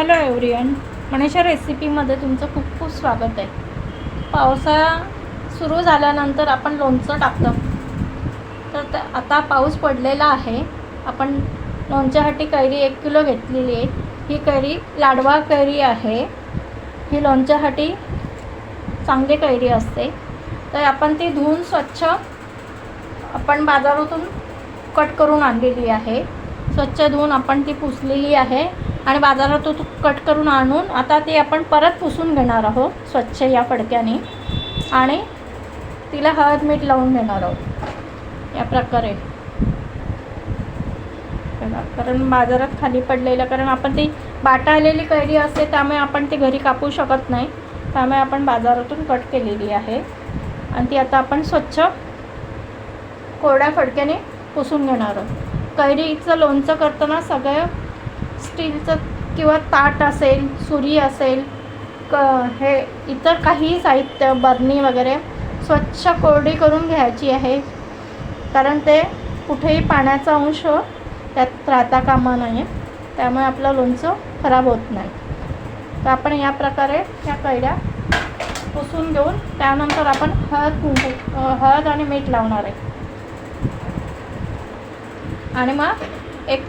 Hello everyone Manisha रेसिपीमध्ये तुमचं खूप खूप स्वागत आहे. पावसाळा सुरू झाल्यानंतर आपण लोणचं टाकतो. तर त- आता पाऊस पडलेला आहे. आपण लोणच्यासाठी कैरी एक किलो घेतलेली आहे. ही कैरी लाडवा कैरी आहे. ही लोणच्यासाठी चांगली कैरी असते. तर आपण ती धुवून स्वच्छ आपण बाजारातून कट करून आणलेली आहे. स्वच्छ धुवून आपण ती पुसलेली आहे. आणि बाजारातून कट करून आणून आता ते आपण परत पुसून घेणार आहोत स्वच्छ या फडक्याने. आणि तिला हळद मीठ लावून घेणार आहोत. या प्रकारे. कारण बाजारात खाली पडलेलं कारण आपण ती बाटा आलेली कैरी असते त्यामुळे आपण ती घरी कापू शकत नाही. त्यामुळे आपण बाजारातून कट केलेली आहे. आणि ती आता आपण स्वच्छ कोरड्या फडक्याने पुसून घेणार आहोत. कैरीचं लोणचं करताना सगळं स्टीलचं किंवा ताट असेल सुरी असेल क हे इतर काही साहित्य बरणी वगैरे स्वच्छ कोरडी करून घ्यायची आहे. कारण ते कुठेही पाण्याचा अंश त्यात राहता कामा नये. त्यामुळे आपलं लोणचं खराब होत नाही. तर आपण या प्रकारे ह्या कैऱ्या पुसून घेऊन त्यानंतर आपण हळद कुंकू हळद आणि मीठ लावणार आहे. आणि मग एक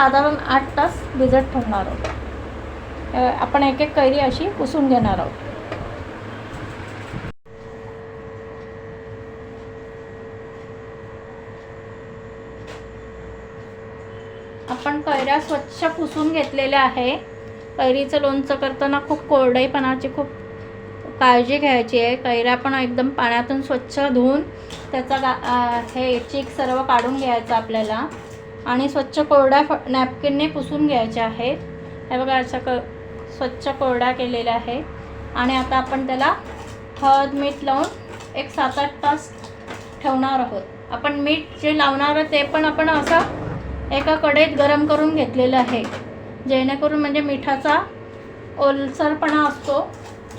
साधारण आठ तास भिजत ठेवणार आहोत. आपण एक एक कैरी अशी पुसून घेणार आहोत. आपण कैऱ्या स्वच्छ पुसून घेतलेल्या आहे. कैरीचं लोणचं करताना खूप कोरडेपणाची खूप काळजी घ्यायची आहे. कैऱ्या पण एकदम पाण्यातून स्वच्छ धुवून त्याचा गा हे चीक सर्व काढून घ्यायचं आपल्याला. आणि स्वच्छ कोरड्या फ नॅपकिनने पुसून घ्यायच्या आहेत. हे बघा अशा क स्वच्छ कोरड्या केलेल्या आहे. आणि आता आपण त्याला हळद मीठ लावून एक सात आठ तास ठेवणार आहोत. आपण मीठ जे लावणार आहे ते पण आपण असं एका कडेत गरम करून घेतलेलं आहे. जेणेकरून म्हणजे मिठाचा ओलसरपणा असतो.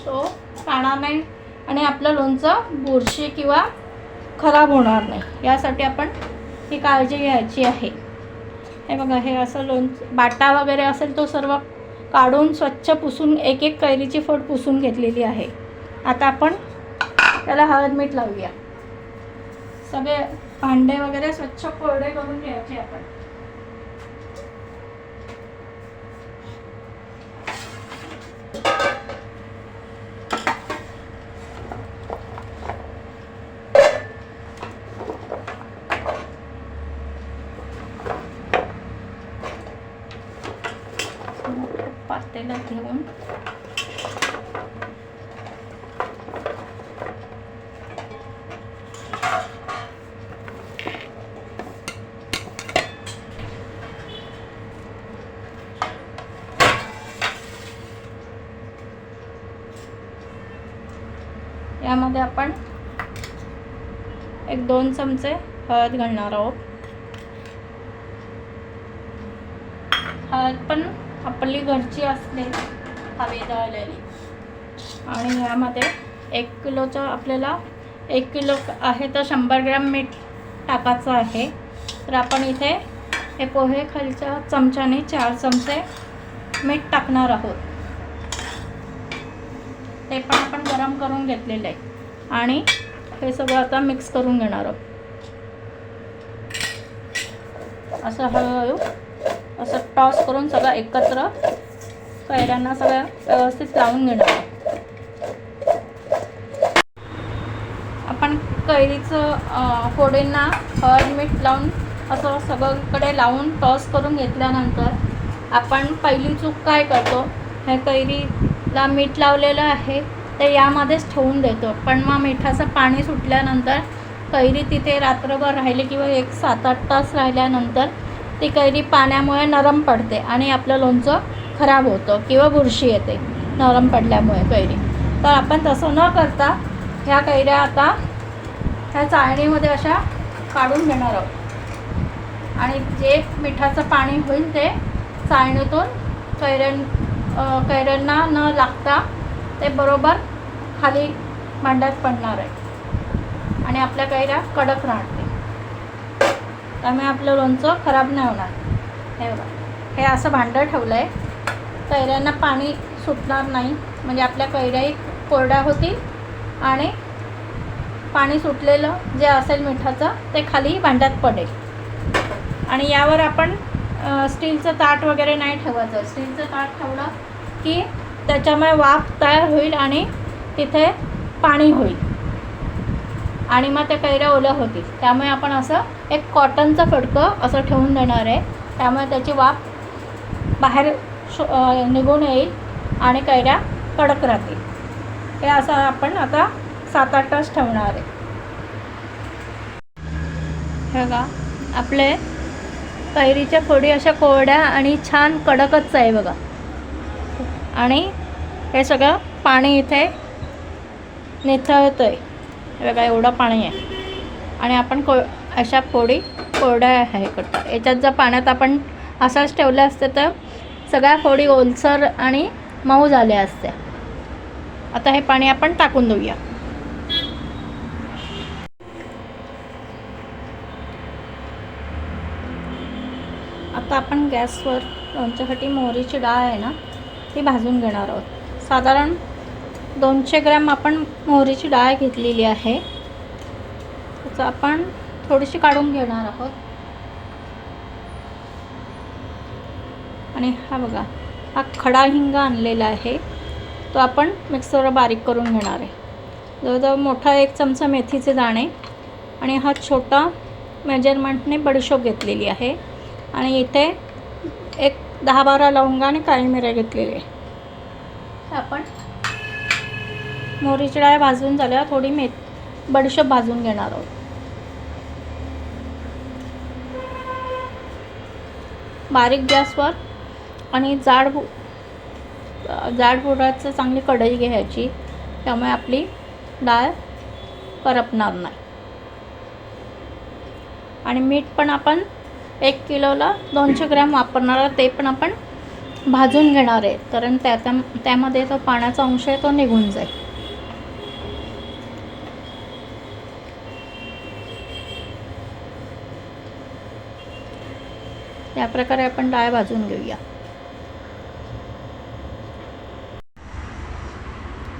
तो पाणार नाही आणि आपलं लोणचं बुरशी किंवा खराब होणार नाही. यासाठी आपण ही काळजी घ्यायची आहे. हे बघा हे असं लोणचं बाटा वगैरे असेल तो सर्व काढून स्वच्छ पुसून एक एक कैरीची फोड पुसून घेतलेली आहे. आता आपण त्याला हळद मीठ लावूया. सगळे भांडे वगैरे स्वच्छ कोरडे करून घ्यायचे आपण. पातेला घेऊन. यामध्ये आपण एक दोन चमचे हळद घालणार आहोत. हळद पण आपली घरची असते हवे दळलेली. आणि ह्यामध्ये एक किलोचं आपल्याला एक किलो आहे तर शंभर ग्रॅम मीठ टाकायचं आहे. तर आपण इथे हे पोहे खालच्या चमच्याने चार चमचे मीठ टाकणार आहोत. ते पण आपण गरम करून घेतलेलं आहे. आणि हे सगळं आता मिक्स करून घेणार आहोत. असं हळूहळू असं टॉस करून सगळं एकत्र कैऱ्यांना सगळं व्यवस्थित लावून घेणार आपण कैरीचं फोडींना हळद मीठ लावून असं सगळीकडे लावून टॉस करून घेतल्यानंतर आपण पहिली चूक काय करतो? हे कैरीला मीठ लावलेलं आहे ते यामध्येच ठेवून देतो. पण मग मिठाचं पाणी सुटल्यानंतर कैरी तिथे रात्रभर राहिली किंवा एक सात आठ तास राहिल्यानंतर ती कैरी पाण्यामुळे नरम पडते आणि आपलं लोणचं खराब होतं किंवा बुरशी येते नरम पडल्यामुळे कैरी. तर आपण तसं न करता ह्या कैऱ्या आता ह्या चाळणीमध्ये अशा काढून घेणार आहोत. आणि जे मिठाचं पाणी होईल ते चाळणीतून कैऱ्यां कैऱ्यांना न लागता ते बरोबर खाली भांड्यात पडणार आहे. आणि आपल्या कैऱ्या कडक राहतील. त्यामुळे आपलं लोणचं खराब नाही होणार. हे बघा. हे असं भांडं ठेवलं आहे कैऱ्यांना पाणी सुटणार नाही. म्हणजे आपल्या कैऱ्याही कोरड्या होतील आणि पाणी सुटलेलं जे असेल मिठाचं ते खाली भांड्यात पडेल. आणि यावर आपण स्टीलचं ताट वगैरे नाही ठेवायचं. स्टीलचं ताट ठेवलं की त्याच्यामुळे वाफ तयार होईल आणि तिथे पाणी होईल. आणि मग त्या कैऱ्या ओल्या होतील. त्यामुळे आपण असं एक कॉटनचं फडकं असं ठेवून देणार आहे. त्यामुळे त्याची वाफ बाहेर शो निघून येईल आणि कैऱ्या कडक राहतील. हे असं आपण आता सात आठ तास ठेवणार आहे. हे बघा आपले कैरीच्या फोडी अशा कोरड्या आणि छान कडकच आहे बघा. आणि हे सगळं पाणी इथे निथळतं आहे बघा एवढं पाणी आहे. आणि आपण को अशा फोडी कोरड्या आहे करतो. याच्यात जर पाण्यात आपण असाच ठेवल्या असते तर सगळ्या फोडी ओलसर आणि मऊ झाल्या असत्या. आता हे पाणी आपण टाकून देऊया. आता आपण गॅसवर लोणच्यासाठी मोहरीची डाळ आहे ना ती भाजून घेणार आहोत. साधारण दोनशे ग्रॅम आपण मोहरीची डाळ घेतलेली आहे. त्याचं आपण थोडीशी काढून घेणार आहोत. आणि हा बघा हा खडा हिंग आणलेला आहे. तो आपण मिक्सरवर बारीक करून घेणार आहे. जवळजवळ मोठा एक चमचा मेथीचे दाणे आणि हा छोटा मेजरमेंटने बडीशोप घेतलेली आहे. आणि इथे एक दहा बारा लवंगा आणि काळी मिऱ्या घेतलेली आहे. आपण मोहरीची डाळ भाजून झाल्यावर थोडी मेथ बडीशेप भाजून घेणार आहोत. बारीक गॅसवर आणि जाड बु जाड बुडाचं चांगली कढई घ्यायची. त्यामुळे आपली डाळ करपणार नाही. आणि मीठ पण आपण एक किलोला दोनशे ग्रॅम वापरणार आहोत. ते पण आपण भाजून घेणार आहे. कारण त्या त्या- त्यामध्ये तो पाण्याचा अंश आहे तो निघून जाईल. त्याप्रकारे प्रकारे आपण डाळ भाजून घेऊया.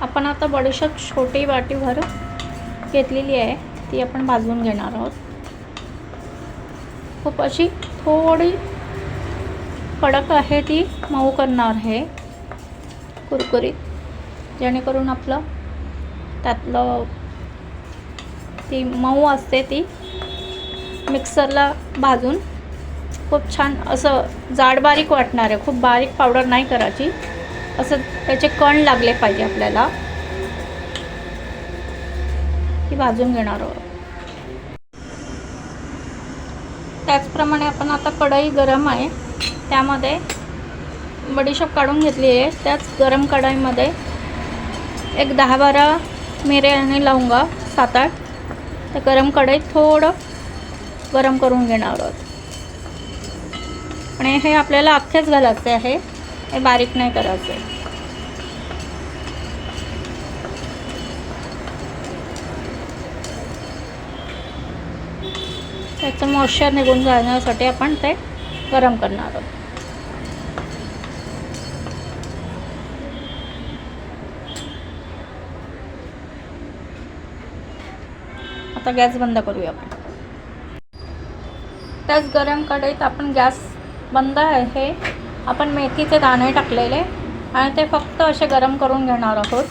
आपण आता बडीशेप छोटी वाटीभर घेतलेली आहे ती आपण भाजून घेणार आहोत. खूप अशी थोडी कडक आहे ती मऊ करणार आहे कुरकुरीत जेणेकरून आपलं त्यातलं ती मऊ असते ती मिक्सरला भाजून खूप छान असं जाड बारीक वाटणार आहे. खूप बारीक पावडर नाही करायची. असं त्याचे कण लागले पाहिजे आपल्याला. ती भाजून घेणार आहोत. त्याचप्रमाणे आपण आता कढई गरम आहे. त्यामध्ये बडीशेप काढून घेतली आहे. त्याच गरम कढईमध्ये एक दहा बारा मिरे आणि लवंगा सात आठ त्या गरम कढईत थोडं गरम करून घेणार आहोत. आणि हे आपल्याला अख्खेच घालायचे आहे. हे बारीक नाही करायचे. त्याचं मॉइश्चर निघून जाण्यासाठी आपण ते गरम करणार आहोत. आता गॅस बंद करूया आपण. त्याच गरम कढईत आपण गॅस बंद आहे आपण मेथीचे दाणे टाकलेले आणि ते फक्त असे गरम करून घेणार आहोत.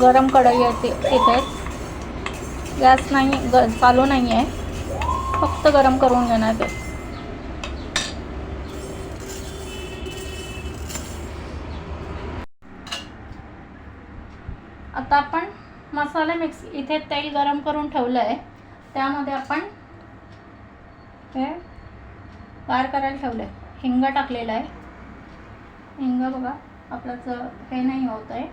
गरम कढई आहे ती तिथेच गॅस नाही ग चालू नाही आहे. फक्त गरम करून घेणार ते आता आपण मसाले मिक्स इथे तेल गरम करून ठेवलं आहे त्यामध्ये आपण हे गार करायला ठेवलं आहे हिंग टाकलेलं आहे. हिंग बघा आपलं हे नाही होत आहे.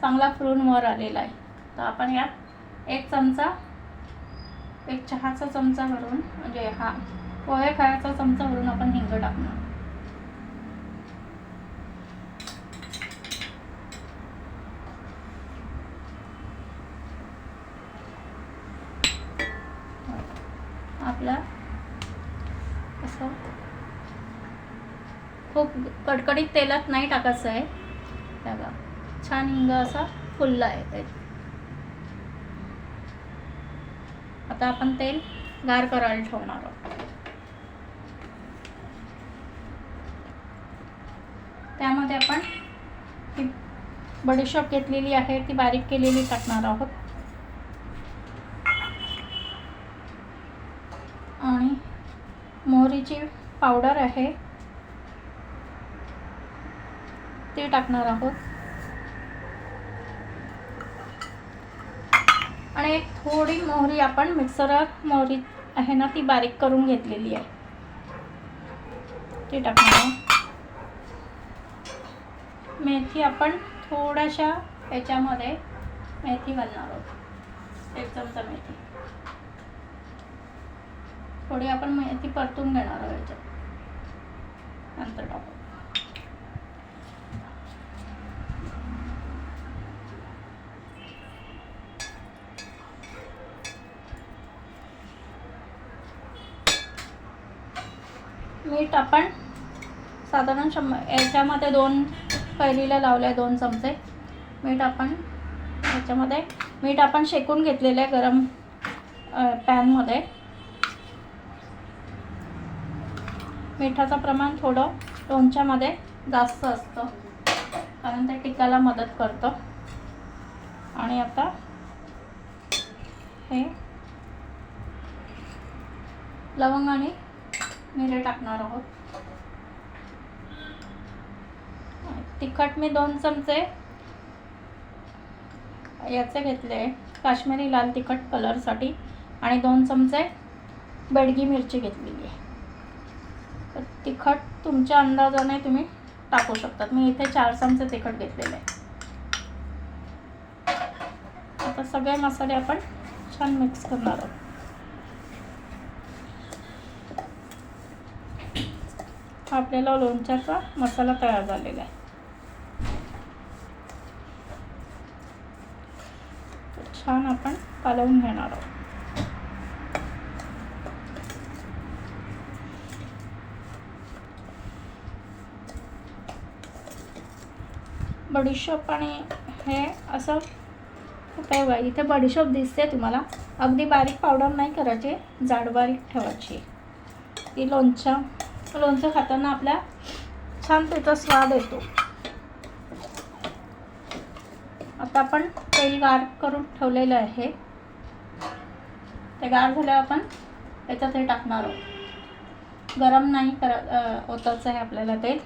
चांगला फ्रून वर आलेला आहे. तर आपण यात एक चमचा एक चहाचा चमचा भरून म्हणजे हा पोहे खायचा चमचा भरून आपण हिंग टाकणार आपला असं खूप कडकडीत तेलात नाही टाकायचं आहे. बघा छान हिंग असा फुलला आहे ते आता आपण तेल गार करायला ठेवणार आहोत. त्यामध्ये आपण ही बडीशॉप घेतलेली आहे ती बारीक केलेली टाकणार आहोत. आणि मोहरीची पावडर आहे. टाकणार आहोत. आणि एक थोडी मोहरी आपण मिक्सरात मोहरी आहे ना ती बारीक करून घेतलेली आहे. ती टाकणार आहोत. मेथी आपण थोड्याशा याच्यामध्ये मेथी घालणार आहोत. एक चमचा मेथी. थोडी आपण मेथी परतून घेणार आहोत याच्यात. नंतर टाकू. मीठ आपण साधारण शंभर याच्यामध्ये दोन कैरीला लावले दोन चमचे. मीठ आपण याच्यामध्ये मीठ आपण शेकून घेतलेलं आहे गरम पॅनमध्ये. मिठाचं प्रमाण थोडं लोणच्यामध्ये जास्त असतं कारण ते टिकायला मदत करतं. आणि आता हे लवंग आणि मिरे टाकणार आहोत. तिखट मी दोन चमचे याचे घेतले. काश्मीरी लाल तिखट कलरसाठी. आणि दोन चमचे बेडगी मिरची घेतलेली आहे. तर तिखट तुमच्या अंदाजाने तुम्ही टाकू शकतात. मी इथे चार चमचे तिखट घेतलेले आहे. आता सगळे मसाले आपण छान मिक्स करणार आहोत. हा आपल्याला लोणच्याचा मसाला तयार झालेला आहे. छान आपण कालवून घेणार आहोत. बडीशोप आणि हे असं उपयोग आहे इथे बडीशोप दिसते तुम्हाला. अगदी बारीक पावडर नाही करायची जाड बारीक ठेवायची. ती लोणच्या लोणचं खाताना आपल्या छान त्याचा स्वाद येतो. आता आपण तेल गार करून ठेवलेलं आहे. ते गार झाल्यावर आपण त्याच्यात हे टाकणार आहोत. गरम नाही कर होतच आहे आपल्याला तेल.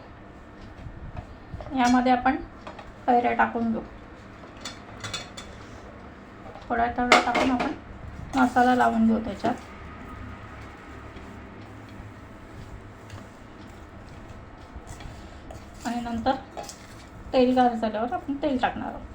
यामध्ये आपण कैऱ्या टाकून घेऊ. थोड्या थोड्या टाकून आपण मसाला लावून घेऊ त्याच्यात आणि नंतर तेल गार झाल्यावर आपण तेल टाकणार आहोत.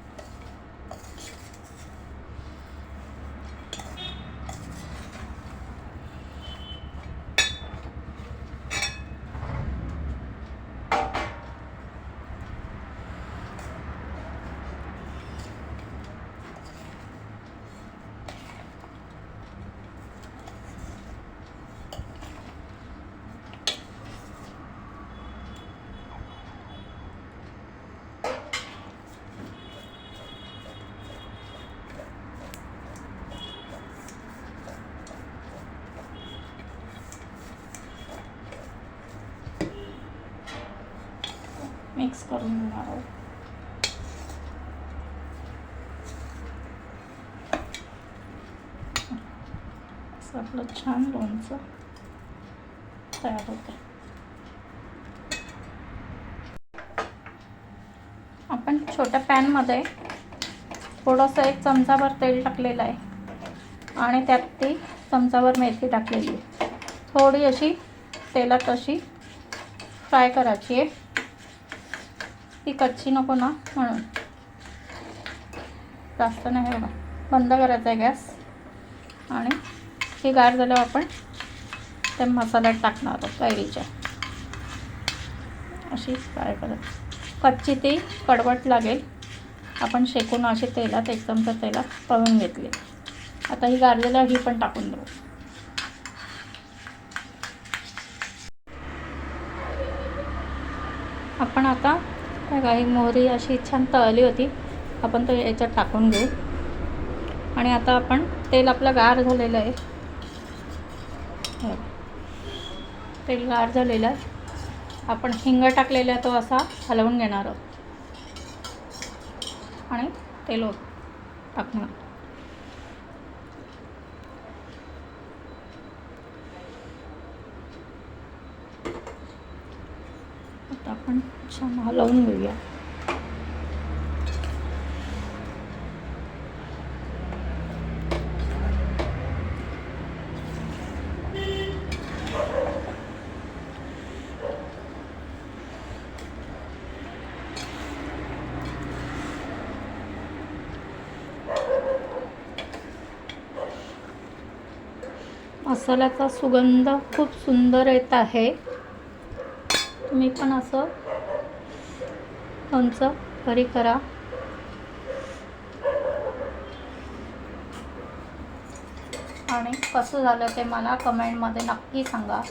मिक्स करून घेणार आहोत. असं आपलं छान लोणचं तयार होतं. आपण छोट्या पॅनमध्ये थोडंसं एक चमचाभर तेल टाकलेलं आहे. आणि त्यात ती चमचाभर मेथी टाकलेली आहे. थोडी अशी तेलात अशी फ्राय करायची आहे. ती कच्ची नको ना म्हणून. जास्त नाही बघा बंद करायचा आहे गॅस. आणि ही गार झाल्यावर आपण त्या मसाल्यात टाकणार आहोत कैरीच्या. अशी फ्राय करत. कच्ची ती कडवट लागेल. आपण शेकून अशी तेलात एक चमचा तेलात तळून घेतली. आता ही गार झाल्यावर ही पण टाकून देऊ. आपण आता काय काही मोहरी अशी छान तळली होती. आपण तो याच्यात टाकून घेऊ. आणि आता आपण तेल आपलं गार झालेलं आहे. हो. तेल गार झालेलं आहे. आपण हिंग टाकलेला आहे तो असा हलवून घेणार आहोत. आणि तेल टाकणार आता आपण छान हलवून घेऊया. मसाल्याचा सुगंध खूप सुंदर येत आहे. तुम्ही पण असं लोणचं घरी करा. आणि कसं झालं ते मला कमेंटमध्ये नक्की सांगा.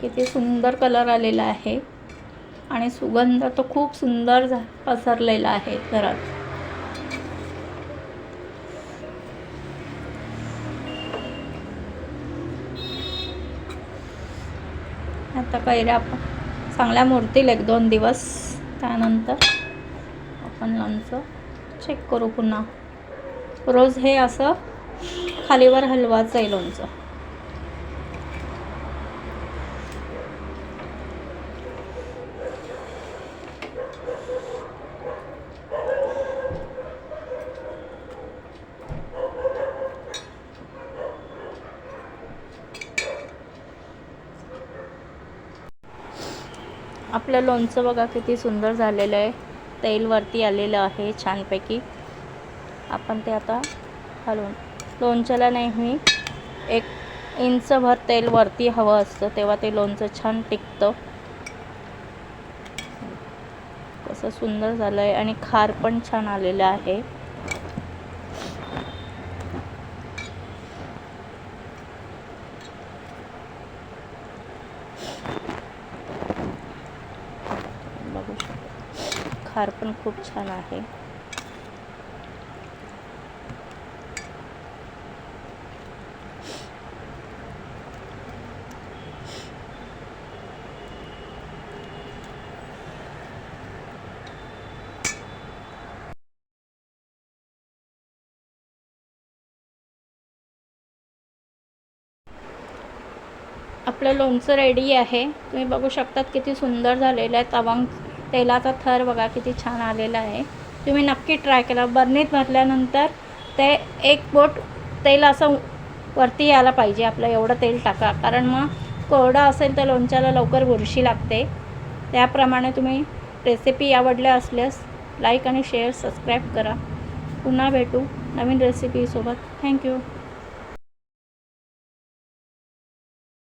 किती सुंदर कलर आलेला आहे. आणि सुगंध तो खूप सुंदर झा पसरलेला आहे घरात. आता कैऱ्या आपण चांगल्या मूर्तील एक दोन दिवस त्यानंतर आपण लोणचं चेक करू पुन्हा. रोज हे असं खालीवर हलवायचं आहे लोणचं. आपलं लोणचं बघा किती सुंदर झालेलं आहे. तेल वरती आलेलं आहे छानपैकी. आपण ते आता हलवून लोणच्याला नेहमी एक इंचभर तेल वरती हवं असतं तेव्हा ते लोणचं छान टिकतं. कसं सुंदर झालं आहे आणि खार पण छान आलेलं आहे बघू हार पण खूप छान आहे. आपलं लोणचं रेडी आहे. तुम्ही बघू शकतात किती सुंदर झालेलं आहे तवांग तेलाचा थर बघा किती छान आलेला आहे. तुम्ही नक्की ट्राय केला बर्नीत भरल्यानंतर ते एक बोट तेल असं वरती यायला पाहिजे. आपलं एवढं तेल टाका. कारण मग कोरडं असेल तर लोणच्याला लवकर बुरशी लागते. त्याप्रमाणे तुम्ही रेसिपी आवडल्या असल्यास लाईक आणि शेअर सबस्क्राईब करा. पुन्हा भेटू नवीन रेसिपीसोबत थँक्यू